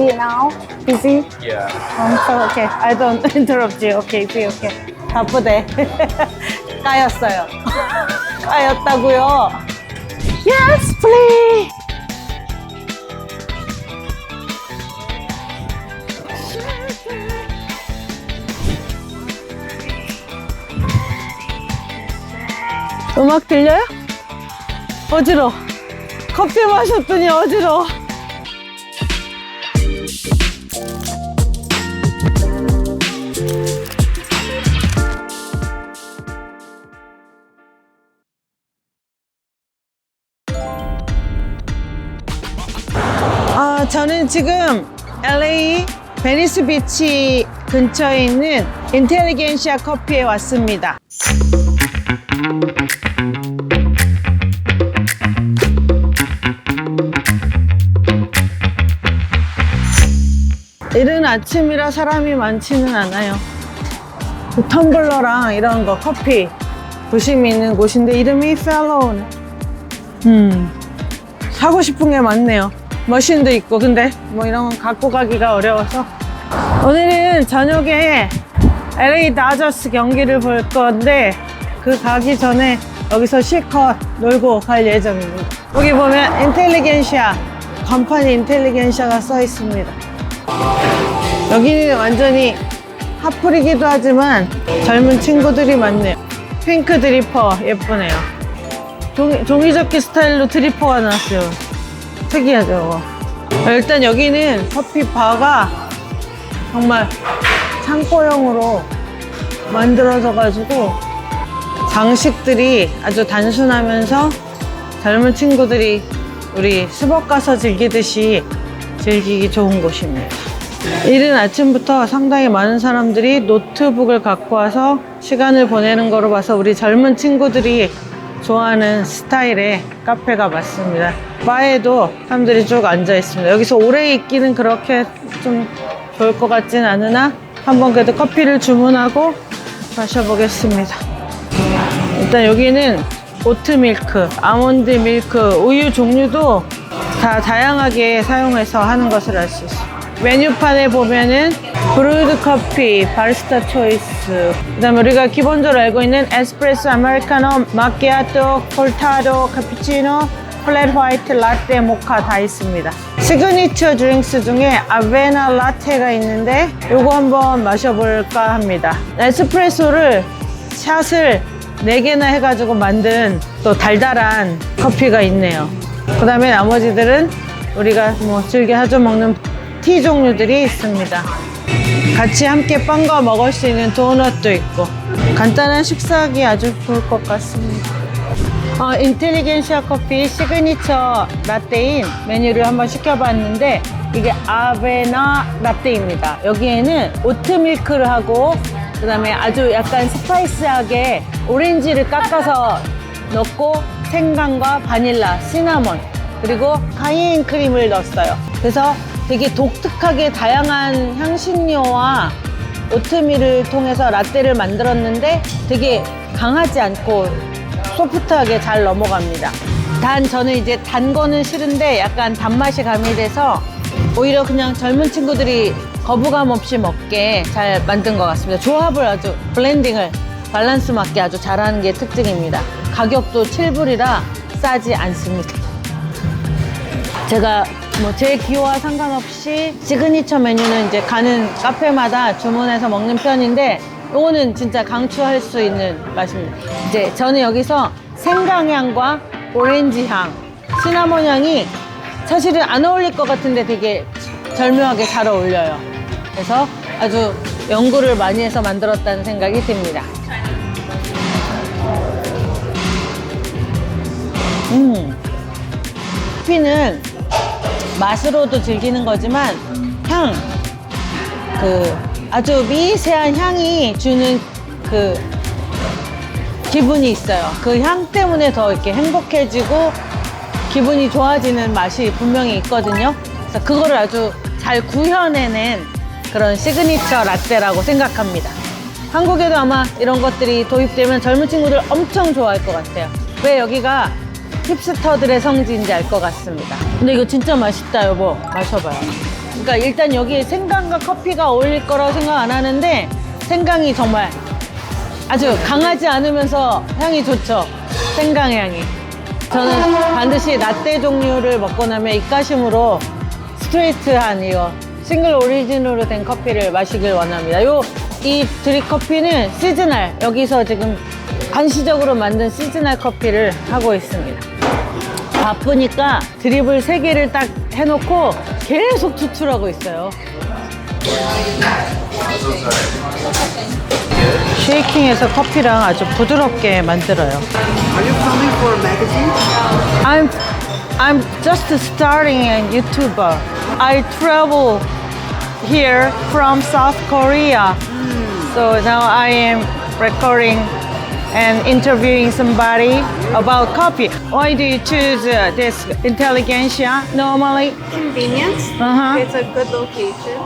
busy now? Busy? Yeah. Um, so okay. I don't interrupt you. Okay, okay, okay. 바쁘대. 까였어요. 까였다고요. Yes, please. 음악 들려요? 어지러. 커피 마셨더니 어지러. 저는 지금 LA 베니스 비치 근처에 있는 인텔리겐시아 커피에 왔습니다. 이른 아침이라 사람이 많지는 않아요. 그 텀블러랑 이런 거 커피 부심이 있는 곳인데 이름이 펠로운. 음, 사고 싶은 게 많네요. 머신도 있고 근데 뭐 이런 건 갖고 가기가 어려워서 오늘은 저녁에 LA 다저스 경기를 볼 건데 그 가기 전에 여기서 실컷 놀고 갈 예정입니다. 여기 보면 인텔리겐시아 간판 인텔리겐시아가 써 있습니다. 여기는 완전히 핫플이기도 하지만 젊은 친구들이 많네요. 핑크 드리퍼 예쁘네요. 종이, 종이접기 스타일로 드리퍼가 나왔어요. 특이하죠. 일단 여기는 커피 바가 정말 창고형으로 만들어져 가지고 장식들이 아주 단순하면서 젊은 친구들이 우리 수박 가서 즐기듯이 즐기기 좋은 곳입니다. 이른 아침부터 상당히 많은 사람들이 노트북을 갖고 와서 시간을 보내는 거로 봐서 우리 젊은 친구들이 좋아하는 스타일의 카페가 맞습니다. 바에도 사람들이 쭉 앉아 있습니다. 여기서 오래 있기는 그렇게 좀 좋을 것 같진 않으나 한번 그래도 커피를 주문하고 마셔보겠습니다. 일단 여기는 오트 밀크, 아몬드 밀크, 우유 종류도 다 다양하게 사용해서 하는 것을 알 수 있어요. 메뉴판에 보면은 브루드 커피, 바리스타 초이스, 그 다음에 우리가 기본적으로 알고 있는 에스프레소, 아메리카노, 마키아토, 콜타도, 카푸치노, 플랫 화이트, 라떼, 모카 다 있습니다. 시그니처 드링스 중에 아베나 라테가 있는데 요거 한번 마셔볼까 합니다. 에스프레소를 샷을 4개나 해가지고 만든 또 달달한 커피가 있네요. 그 다음에 나머지들은 우리가 뭐 즐겨 자주 먹는 티 종류들이 있습니다. 같이 함께 빵과 먹을 수 있는 도넛도 있고 간단한 식사하기 아주 좋을 것 같습니다. 어, 인텔리겐시아 커피 시그니처 라떼인 메뉴를 한번 시켜봤는데 이게 아베나 라떼입니다. 여기에는 오트밀크를 하고 그 다음에 아주 약간 스파이스하게 오렌지를 깎아서 넣고 생강과 바닐라, 시나몬 그리고 카이엔 크림을 넣었어요. 그래서 되게 독특하게 다양한 향신료와 오트밀을 통해서 라떼를 만들었는데 되게 강하지 않고 소프트하게 잘 넘어갑니다. 단 저는 이제 단 거는 싫은데 약간 단맛이 가미돼서 오히려 그냥 젊은 친구들이 거부감 없이 먹게 잘 만든 것 같습니다. 조합을 아주 블렌딩을 밸런스 맞게 아주 잘하는 게 특징입니다. 가격도 7불이라 싸지 않습니다. 제가 뭐 제 기호와 상관없이 시그니처 메뉴는 이제 가는 카페마다 주문해서 먹는 편인데 요거는 진짜 강추할 수 있는 맛입니다. 이제 저는 여기서 생강향과 오렌지 향, 시나몬 향이 사실은 안 어울릴 것 같은데 되게 절묘하게 잘 어울려요. 그래서 아주 연구를 많이 해서 만들었다는 생각이 듭니다. 음. 커피는 맛으로도 즐기는 거지만 향, 그 아주 미세한 향이 주는 그 기분이 있어요. 그 향 때문에 더 이렇게 행복해지고 기분이 좋아지는 맛이 분명히 있거든요. 그래서 그거를 아주 잘 구현해낸 그런 시그니처 라떼라고 생각합니다. 한국에도 아마 이런 것들이 도입되면 젊은 친구들 엄청 좋아할 것 같아요. 왜 여기가 힙스터들의 성지인지 알 것 같습니다. 근데 이거 진짜 맛있다, 여보. 마셔봐요. 그러니까 일단 여기 생강과 커피가 어울릴 거라고 생각 안 하는데 생강이 정말 아주 강하지 않으면서 향이 좋죠. 생강 향이. 저는 반드시 라떼 종류를 먹고 나면 입가심으로 스트레이트한 이거 싱글 오리진으로 된 커피를 마시길 원합니다. 요 이 드립 커피는 시즈널 여기서 지금 한시적으로 만든 시즈널 커피를 하고 있습니다. 바쁘니까 드립을 세 개를 딱 해놓고 계속 추출하고 있어요. 쉐이킹해서 커피랑 아주 부드럽게 만들어요. Are you filming for a magazine? I'm I'm just starting a YouTuber. I travel here from South Korea. So now I am recording and interviewing somebody about coffee. Why do you choose uh, this intelligentsia normally? convenience. Uh-huh. It's a good location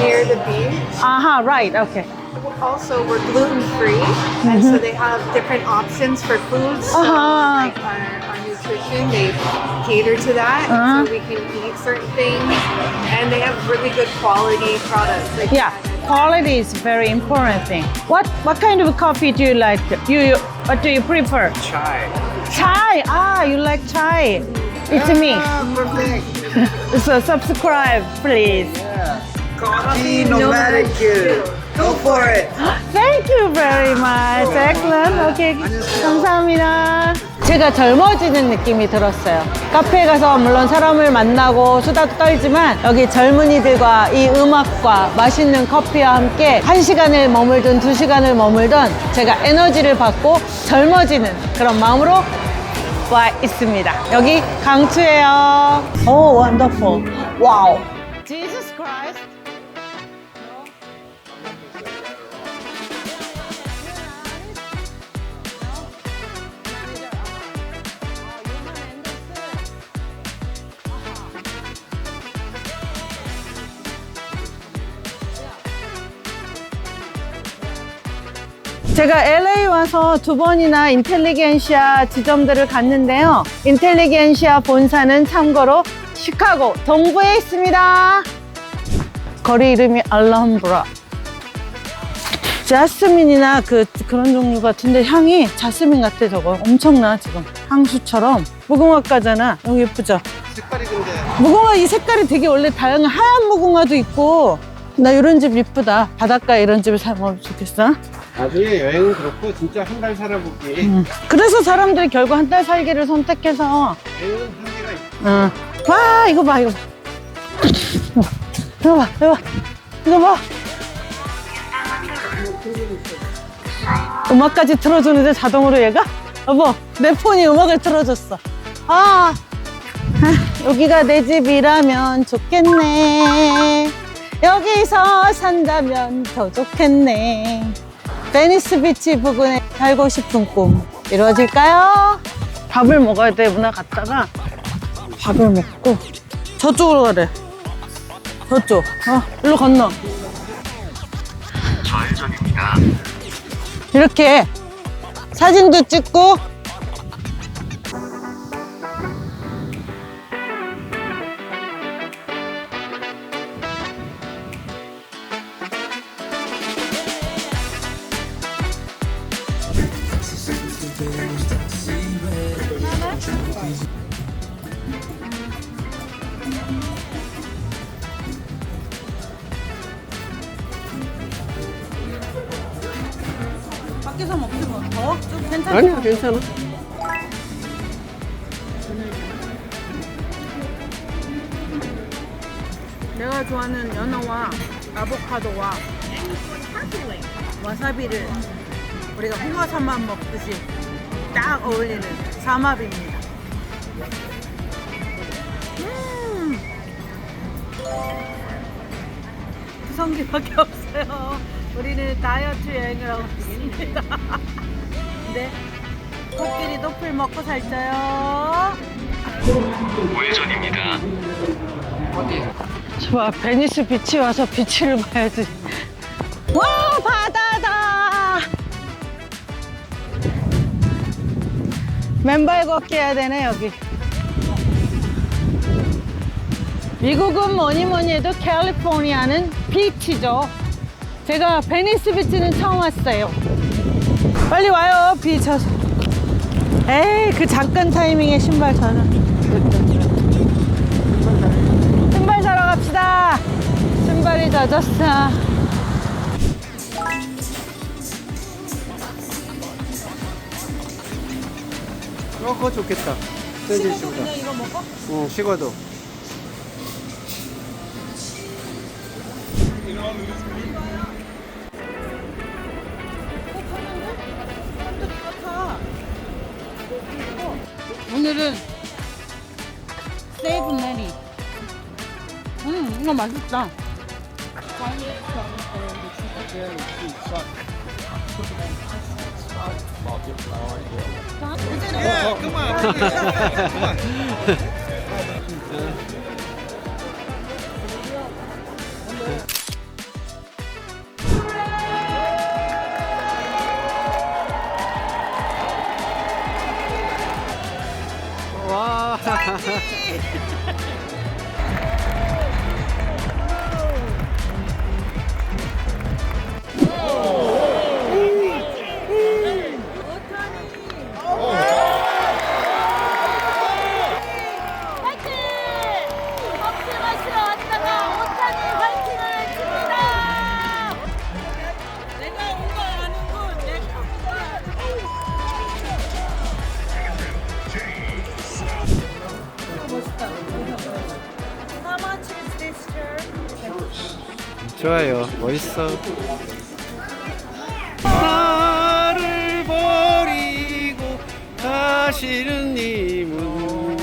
near the beach. Aha, right, okay. Also, we're gluten free, and so they have different options for foods. So, Uh-huh. like our, our nutrition, they cater to that, Uh-huh. so we can eat certain things, and they have really good quality products. Like Yeah, quality is very important thing. What what kind of coffee do you like? You, you what do you prefer? Chai. Chai. Ah, you like chai. It's me. Ah, perfect. So subscribe, please. Coffee nomadic kid. Go for it. Thank you very much. Excellent. Okay. 감사합니다. 제가 젊어지는 느낌이 들었어요. 카페에 가서 물론 사람을 만나고 수다도 떨지만 여기 젊은이들과 이 음악과 맛있는 커피와 함께 한 시간을 머물든 두 시간을 머물든 제가 에너지를 받고 젊어지는 그런 마음으로 와 있습니다. 여기 강추예요. 오, 원더풀. 와우. Jesus Christ. 제가 LA 와서 두 번이나 인텔리겐시아 지점들을 갔는데요. 인텔리겐시아 본사는 참고로 시카고 동부에 있습니다. 거리 이름이 알람브라. 자스민이나 그 그런 종류 같은데 향이 자스민 같아 저거. 엄청나 지금. 향수처럼. 무궁화 과잖아 너무 예쁘죠? 색깔이 근데 무궁화 이 색깔이 되게 원래 다양한 하얀 무궁화도 있고. 나 이런 집 이쁘다. 바닷가 이런 집에 살면 좋겠어 나중에 여행은 그렇고 진짜 한 달 살아보기. 음. 그래서 사람들이 결국 한 달 살기를 선택해서. 여행은 한계가 있어. 어. 와 이거 봐 이거 봐. 이거 봐 이거 봐. 이거 봐. 음악까지 틀어주는데 자동으로 얘가? 여보 내 폰이 음악을 틀어줬어. 아, 아, 여기가 내 집이라면 좋겠네. 여기서 산다면 더 좋겠네 베니스 비치 부근에 살고 싶은 꿈 이루어질까요? 밥을 먹어야 돼 문화 갔다가. 밥을 먹고? 저쪽으로 가래. 저쪽. 어 일로 건너. 이렇게 사진도 찍고 밖에서 먹지 뭐 더 좀 괜찮아 아니야 괜찮아. 내가 좋아하는 연어와 아보카도와 와사비를 우리가 홍어삼밥 먹듯이 딱 어울리는 삼합입니다. 음. 구성기밖에 없어요. 우리는 다이어트 여행을 하고 있습니다. 네. 코끼리 도플 먹고 살쪄요. 우회전입니다. 좋아 베니스 비치 와서 비치를 봐야지 와 바다다 맨발 걷기 해야 되네 여기 미국은 뭐니 뭐니 해도 캘리포니아는 비치죠. 제가 베니스 비치는 처음 왔어요. 빨리 와요, 비 쳐서. 에이, 그 잠깐 타이밍에 신발 사러. 신발 사러 갑시다. 신발이 젖었어. 어, 그거 좋겠다. 샌드위치보다. 그냥 이거 먹어? 응, 식어도. 오늘은 세이브 메리. 음, 이거 맛있다. 와. 좋아요. 멋있어. 나를 버리고 가시는 님은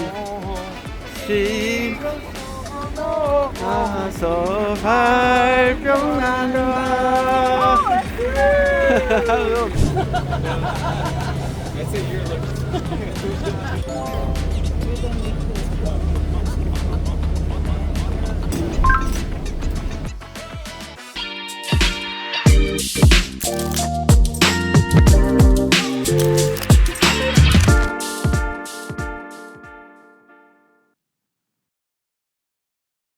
심나서 발병 난다 Música